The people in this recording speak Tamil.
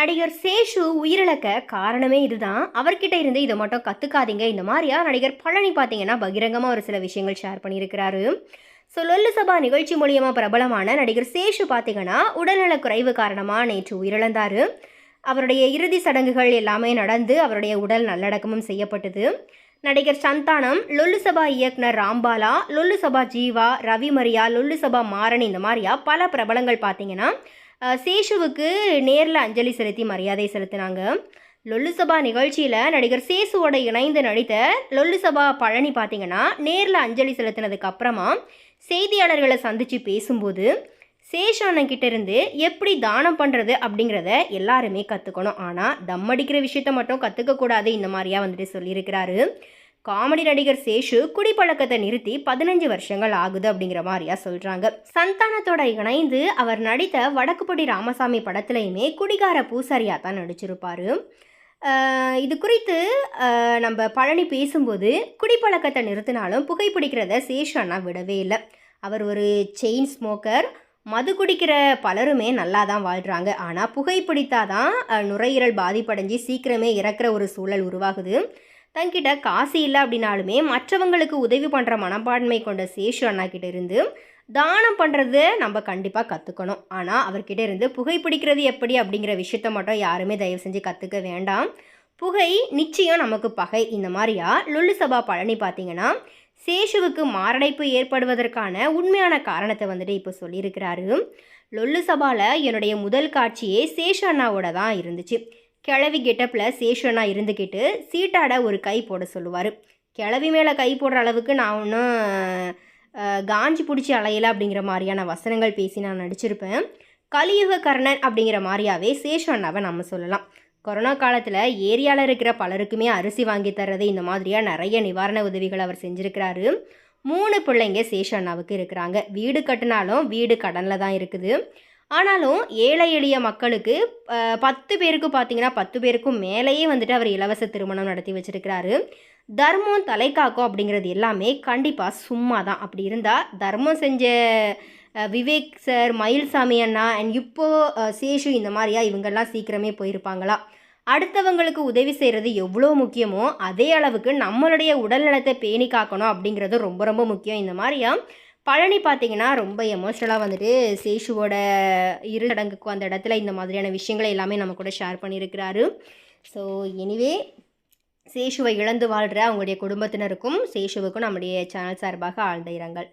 நடிகர் சேஷு உயிரிழக்க காரணமே இதுதான். அவர்கிட்ட இருந்து இதை மட்டும் கற்றுக்காதீங்க இந்த மாதிரியா நடிகர் பழனி பார்த்தீங்கன்னா பகிரங்கமாக ஒரு சில விஷயங்கள் ஷேர் பண்ணியிருக்கிறாரு. ஸோ லொல்லு சபா நிகழ்ச்சி மூலியமாக பிரபலமான நடிகர் சேஷு பார்த்தீங்கன்னா உடல்நலக் குறைவு காரணமாக நேற்று உயிரிழந்தார். அவருடைய இறுதி சடங்குகள் எல்லாமே நடந்து அவருடைய உடல் நல்லடக்கமும் செய்யப்பட்டது. நடிகர் சந்தானம் லொல்லு சபா இயக்குனர் ராம்பாலா லொல்லு சபா ஜீவா ரவி மரியா லொல்லு சபா மாறன் இந்த மாதிரியா பல பிரபலங்கள் பார்த்தீங்கன்னா சேஷுவுக்கு நேரில் அஞ்சலி செலுத்தி மரியாதை செலுத்தினாங்க. லொல்லு சபா நிகழ்ச்சியில் நடிகர் சேசுவோட இணைந்து நடித்த லொல்லு சபா பழனி பார்த்தீங்கன்னா நேரில் அஞ்சலி செலுத்தினதுக்கு அப்புறமா செய்தியாளர்களை சந்தித்து பேசும்போது சேஷு அண்ணன்கிட்ட இருந்து எப்படி தானம் பண்ணுறது அப்படிங்கிறத எல்லாருமே கற்றுக்கணும் ஆனால் தம் அடிக்கிற விஷயத்த மட்டும் கற்றுக்கக்கூடாது இந்த மாதிரியா வந்துட்டு சொல்லியிருக்கிறாரு. காமெடி நடிகர் சேஷு குடிப்பழக்கத்தை நிறுத்தி பதினஞ்சு வருஷங்கள் ஆகுது அப்படிங்கிற மாதிரியா சொல்கிறாங்க சந்தானத்தோட இணைந்து அவர் நடித்த வடக்குப்பட்டி ராமசாமி படத்துலையுமே குடிகார பூசாரியா தான் நடிச்சிருப்பாரு. இது குறித்து நம்ம பழனி பேசும்போது குடிப்பழக்கத்தை நிறுத்தினாலும் புகைப்பிடிக்கிறத சேஷு அண்ணா விடவே இல்லை. அவர் ஒரு செயின் ஸ்மோக்கர் மது குடிக்கிற பலருமே நல்லா தான் வாழ்கிறாங்க ஆனால் புகைப்பிடித்தாதான் அஹ், நுரையீரல் பாதிப்படைஞ்சு சீக்கிரமே இறக்குற ஒரு சூழல் உருவாகுது. தன்கிட்ட காசு இல்லை அப்படின்னாலுமே மற்றவங்களுக்கு உதவி பண்ணுற மனப்பான்மை கொண்ட சேஷு அண்ணா கிட்ட இருந்து தானம் பண்ணுறது நம்ம கண்டிப்பாக கற்றுக்கணும் ஆனால் அவர்கிட்ட இருந்து புகைப்பிடிக்கிறது எப்படி? அப்படிங்கிற விஷயத்த மட்டும் யாருமே தயவு செஞ்சு கற்றுக்க வேண்டாம். புகை நிச்சயம் நமக்கு பகை. இந்த மாதிரியா? லுல்லு சபா பழனி பார்த்தீங்கன்னா சேஷுவுக்கு மாரடைப்பு ஏற்படுவதற்கான உண்மையான காரணத்தை வந்துட்டு இப்போ சொல்லியிருக்கிறாரு. லொல்லு சபாவில் என்னுடைய முதல் காட்சியே சேஷு அண்ணாவோட தான் இருந்துச்சு. கிளவி கெட்டப்பில் சேஷனாக இருந்துக்கிட்டு சீட்டாட ஒரு கை போட சொல்லுவார். கிளவி மேலே கை போடுற அளவுக்கு நான் ஒன்றும் காஞ்சி பிடிச்சி அலையலை அப்படிங்கிற மாதிரியான வசனங்கள் பேசி நான் நடிச்சிருப்பேன். கலியுக கர்ணன் அப்படிங்கிற மாதிரியாவே சேஷண்ணாவை நம்ம சொல்லலாம். கொரோனா காலத்தில் ஏரியாவில் இருக்கிற பலருக்குமே அரிசி வாங்கி தர்றது இந்த மாதிரியாக நிறைய நிவாரண உதவிகள் அவர் செஞ்சுருக்கிறாரு. மூணு பிள்ளைங்க சேஷ அண்ணாவுக்கு இருக்கிறாங்க. வீடு கட்டினாலும் வீடு கடனில் தான் இருக்குது. ஆனாலும் ஏழை எளிய மக்களுக்கு பத்து பேருக்கு பார்த்தீங்கன்னா பத்து பேருக்கும் மேலேயே வந்துட்டு அவர் இலவச திருமணம் நடத்தி வச்சிருக்கிறாரு. தர்மம் தலைக்காக்கும் அப்படிங்கிறது எல்லாமே கண்டிப்பாக சும்மா தான் அப்படி இருந்தால் தர்மம் செஞ்ச விவேக் சார் மயில்சாமி அண்ணா அண்ட் இப்போ சேஷு இந்த மாதிரியா இவங்கெல்லாம் சீக்கிரமே போயிருப்பாங்களா? அடுத்தவங்களுக்கு உதவி செய்கிறது எவ்வளோ முக்கியமோ அதே அளவுக்கு நம்மளுடைய உடல்நலத்தை பேணி காக்கணும் அப்படிங்கிறது ரொம்ப ரொம்ப முக்கியம். இந்த மாதிரியா பழனி பார்த்தீங்கன்னா ரொம்ப எமோஷ்னலாக வந்துட்டு சேஷுவோட இரு சடங்குக்கு அந்த இடத்துல இந்த மாதிரியான விஷயங்களை எல்லாமே நம்ம கூட ஷேர் பண்ணியிருக்கிறாரு. ஸோ எனிவே சேஷுவை இழந்து வாழ்கிற அவங்களுடைய குடும்பத்தினருக்கும் சேஷுவுக்கும் நம்முடைய சேனல் சார்பாக ஆழ்ந்த இரங்கல்.